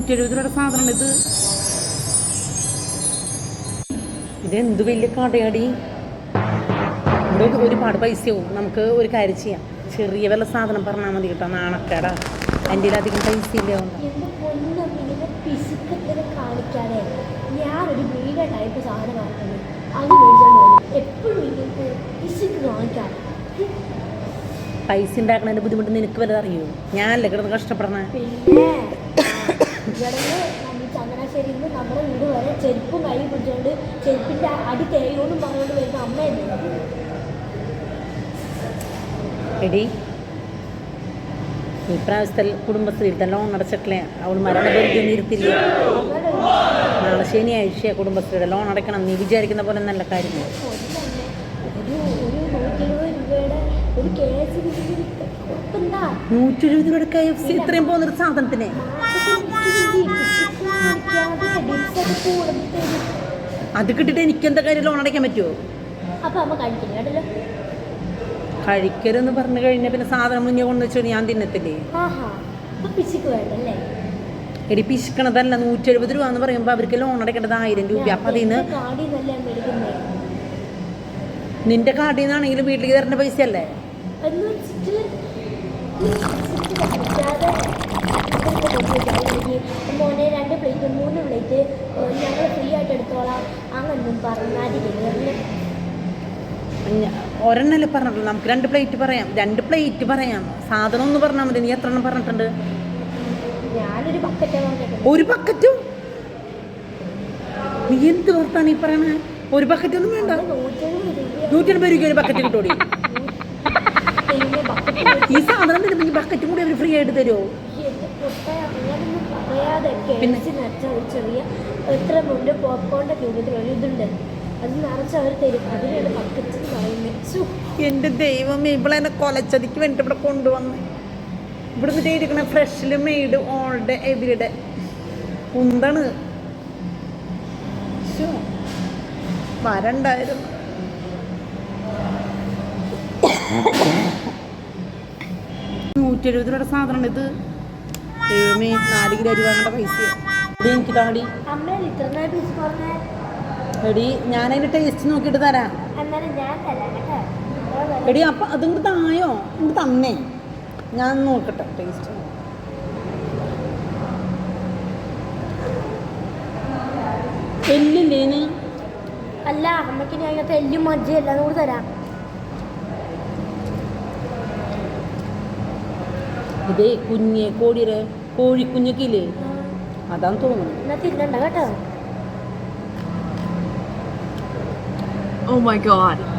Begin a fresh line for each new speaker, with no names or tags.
നൂറ്റി എഴുപത് രൂപയുടെ സാധനമാണ് ഇത്. ഇതെന്ത് വലിയ കടയാടി? ഇവിടെ ഒരു- ഒരുപാട് പൈസയാവും. നമുക്ക് ഒരു കാര്യം ചെയ്യാം. ചെറിയ വല്ല സാധനം പറഞ്ഞാൽ മതി കേട്ടോ നാണക്കേടാ. എന്റെ അധികം പൈസ ഇല്ല
ഞാനൊരു ടൈപ്പ് സാധനം അത് എപ്പോഴും
പൈസ ഉണ്ടാക്കണതിന്റെ ബുദ്ധിമുട്ട് നിനക്ക് വല്ലതറിയോ ഞാനല്ലേ കിടന്ന് കഷ്ടപ്പെടണേ?
ഇവിടെ നമ്മൾ ചങ്ങനാശ്ശേരിയിൽ നിന്ന് നമ്മുടെ വീട് വരെ ചെരുപ്പും കൈ പിടിച്ചുകൊണ്ട് ചെരുപ്പിന്റെ അടി തേയോന്നും പറഞ്ഞുകൊണ്ട് വരുന്ന അമ്മയല്ലേ?
എടി ഈ പ്രാവശ്യത്തിൽ നടച്ചിട്ടില്ലേ ലോൺ അടച്ചിട്ടില്ലേ? അവൾ മരണപരിധി നിർത്തില്ലേ നാളെ ശനിയാഴ്ച കുടുംബശ്രീയുടെ ലോൺ അടയ്ക്കണം നീ വിചാരിക്കുന്ന പോലെ നല്ല
കാര്യം. നൂറ്റി എഴുപത് രൂപയുടെ
കെ എഫ് സി ഇത്രയും പോകുന്നൊരു സാധനത്തിന്. അത് കിട്ടിയിട്ട് എനിക്ക് എന്താ കാര്യം? ലോൺ അടയ്ക്കാൻ പറ്റുമോ
കഴിക്കരുന്ന്
കഴിക്കരുതെന്ന് പറഞ്ഞു കഴിഞ്ഞാൽ പിന്നെ സാധനം മുന്നേ കൊണ്ടു വെച്ചോ ഞാൻ തിന്നത്തില്ലേ? എടി പിശിക്കണതല്ല നൂറ്റി എഴുപത് രൂപ എന്ന് പറയുമ്പോൾ അവർക്ക് ലോൺ അടയ്ക്കേണ്ടത് ആയിരം രൂപ. അപ്പം അതിൽ നിന്ന്
മേടിക്കുന്നേ
നിന്റെ കാർഡിൽ നിന്നാണെങ്കിലും വീട്ടിലേക്ക് തരേണ്ട പൈസ അല്ലേ
എന്ന് വെച്ചിട്ട് കഴിക്കാതെ മോനെ രണ്ട് പ്ലേറ്റ് മൂന്ന് പ്ലേറ്റ് ഞങ്ങൾ ഫ്രീ ആയിട്ട് എടുത്തോളാം അങ്ങനൊന്നും പറഞ്ഞാൽ
ഞ- ഒരെണ്ണല്ലേ പറഞ്ഞിട്ടുള്ളൂ. നമുക്ക് രണ്ട് പ്ലേറ്റ് പറയാം. രണ്ട് പ്ലേറ്റ് പറയാം. സാധനം ഒന്ന് പറഞ്ഞാൽ മതി. നീ എത്ര എണ്ണം പറഞ്ഞിട്ടുണ്ട്
ബക്കറ്റ്
ഒരു പക്കറ്റും നീ എന്ത് വർത്താണ് ഈ പറയണേ? ഒരു ബക്കറ്റ് ഒന്നും വേണ്ട. നൂറ്റി എൺപത് രൂപയ്ക്ക് ഒരു ബക്കറ്റ് കിട്ടോടി ഈ സാധനം തരുമ്പോ ഈ ബക്കറ്റും കൂടി അവർ ഫ്രീ ആയിട്ട് തരുമോ പിന്നെ?
ചെറിയ എത്ര പോപ്കോണിന്റെ രൂപത്തിൽ ഒരു ഇതുണ്ട്. അത് നിറച്ച് അവർ തരും. അതിനാണ് ബക്കറ്റ് എന്ന് പറയുന്നത്
എന്റെ ദൈവം ഇവളെന്നെ കൊലച്ചതിക്ക് വേണ്ടിയിട്ട് ഇവിടെ കൊണ്ടുവന്ന്. ഇവിടെ നിന്ന് ഇരിക്കണ ഫ്രഷിൽ made all day every day കുന്താണ്. വരണ്ടായിരുന്നു നൂറ്റി എഴുപത് രൂപയുടെ സാധനമാണ് ഇത്. ദൈവമേ നാല് കിലോ അരി വാങ്ങേണ്ട പൈസ എനിക്ക് താടി
അമ്മ ലിറ്ററിനായി പൈസ പറഞ്ഞേ.
എടി ഞാനതിന്റെ ടേസ്റ്റ് നോക്കിയിട്ട് തരാം.
ഞാൻ
എടി അപ്പം അതിങ്ങോട്ട് തായോ? ഇങ്ങോട്ട് തന്നേ. ഞാൻ നോക്കട്ടെ ടേസ്റ്റ് എല്ലില്ലേന്
അല്ല അമ്മയ്ക്ക് ഞാൻ അതിനകത്ത് എല്ലും മജ്ജയും എല്ലാം കൂടി തരാം.
ഇതേ കുഞ്ഞ് കോടിയുടെ കോഴിക്കുഞ്ഞൊക്കെ ഇല്ലേ? അതാന്ന് തോന്നുന്നു.
എന്നാ തിന്നണ്ട കേട്ടോ.
Oh my god.